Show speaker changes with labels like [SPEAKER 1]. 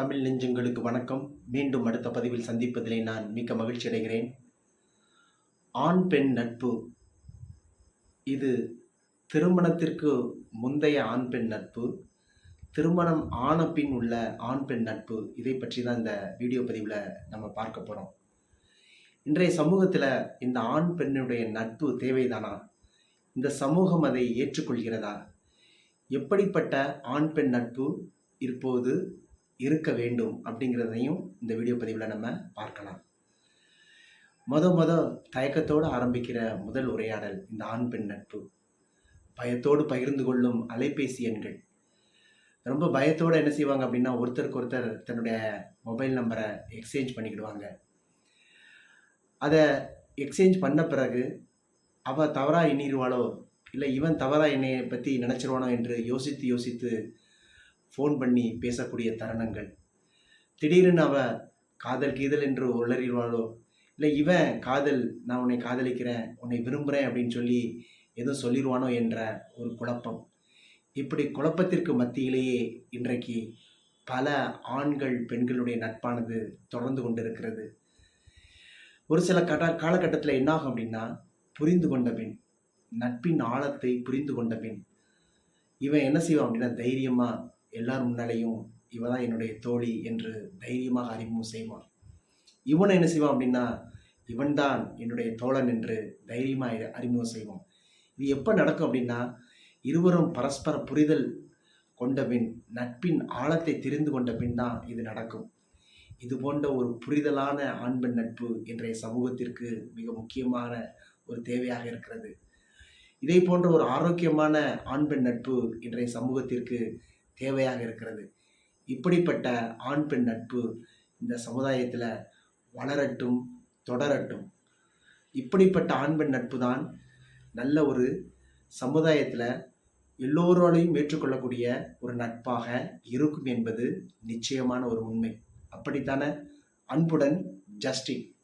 [SPEAKER 1] தமிழ் நெஞ்சங்களுக்கு வணக்கம். மீண்டும் அடுத்த பதிவில் சந்திப்பதிலே நான் மிக்க மகிழ்ச்சி அடைகிறேன். ஆண் பெண் நட்பு. இது திருமணத்திற்கு முந்தைய ஆண் பெண் நட்பு. திருமணம் ஆன பின் உள்ள ஆண் பெண் நட்பு. இதை பற்றி தான் இந்த வீடியோ பதிவில் நம்ம பார்க்க போகிறோம் இன்றைய சமூகத்தில் இந்த ஆண் பெண்ணுடைய நட்பு தேவைதானா? இந்த சமூகம் அதை ஏற்றுக்கொள்கிறதா? எப்படிப்பட்ட ஆண் பெண் நட்பு இப்போது இருக்க வேண்டும் அப்படிங்கிறதையும் இந்த வீடியோ பதிவில் நம்ம பார்க்கலாம். மொத மொத தயக்கத்தோடு ஆரம்பிக்கிற முதல் உரையாடல் இந்த ஆண் பெண் நட்பு. பயத்தோடு பகிர்ந்து கொள்ளும் அலைபேசி எண்கள். ரொம்ப பயத்தோடு என்ன செய்வாங்க அப்படின்னா ஒருத்தருக்கு ஒருத்தர் தன்னுடைய மொபைல் நம்பரை எக்ஸ்சேஞ்ச் பண்ணிக்கிடுவாங்க. அதை எக்ஸ்சேஞ்ச் பண்ண பிறகு அவள் தவறாக எண்ணிடுவாளோ இல்லை இவன் தவறாக என்னை பற்றி நினச்சிருவானோ என்று யோசித்து யோசித்து ஃபோன் பண்ணி பேசக்கூடிய தருணங்கள். திடீர்னு அவள் காதல் கீதல் என்று உளறிடுவாளோ? இல்லை இவன் காதல் நான் உன்னை காதலிக்கிறேன் உன்னை விரும்புகிறேன் அப்படின்னு சொல்லி எதுவும் சொல்லிடுவானோ என்ற ஒரு குழப்பம். இப்படி குழப்பத்திற்கு மத்தியிலேயே இன்றைக்கு பல ஆண்கள் பெண்களுடைய நட்பானது தொடர்ந்து கொண்டிருக்கிறது. ஒரு சில கட காலகட்டத்தில் என்னாகும் அப்படின்னா புரிந்து கொண்ட பின் நட்பின் ஆழத்தை புரிந்து கொண்ட பின் இவன் என்ன செய்வான் அப்படின்னா தைரியமாக எல்லார் முன்னாலேயும் இவ தான் என்னுடைய தோழி என்று தைரியமாக அறிமுகம் செய்வான் இவனை என்ன செய்வான் அப்படின்னா இவன்தான் என்னுடைய தோழன் என்று தைரியமாக அறிமுகம் செய்வான். இது எப்போ நடக்கும் அப்படின்னா இருவரும் பரஸ்பர புரிதல் கொண்ட பின் நட்பின் ஆழத்தை தெரிந்து கொண்ட பின் தான் இது நடக்கும். இது போன்ற ஒரு புரிதலான ஆண் பெண் நட்பு இன்றைய சமூகத்திற்கு மிக முக்கியமான ஒரு தேவையாக இருக்கிறது. இதை போன்ற ஒரு ஆரோக்கியமான ஆண் பெண் நட்பு இன்றைய சமூகத்திற்கு தேவையாக இருக்கிறது. இப்படிப்பட்ட ஆண் பெண் நட்பு இந்த சமுதாயத்தில் வளரட்டும் தொடரட்டும். இப்படிப்பட்ட ஆண் பெண் நட்பு தான் நல்ல ஒரு சமுதாயத்தில் எல்லோராலையும் ஏற்றுக்கொள்ளக்கூடிய ஒரு நட்பாக இருக்கும் என்பது நிச்சயமான ஒரு உண்மை. அப்படித்தானே? அன்புடன் ஜஸ்டின்.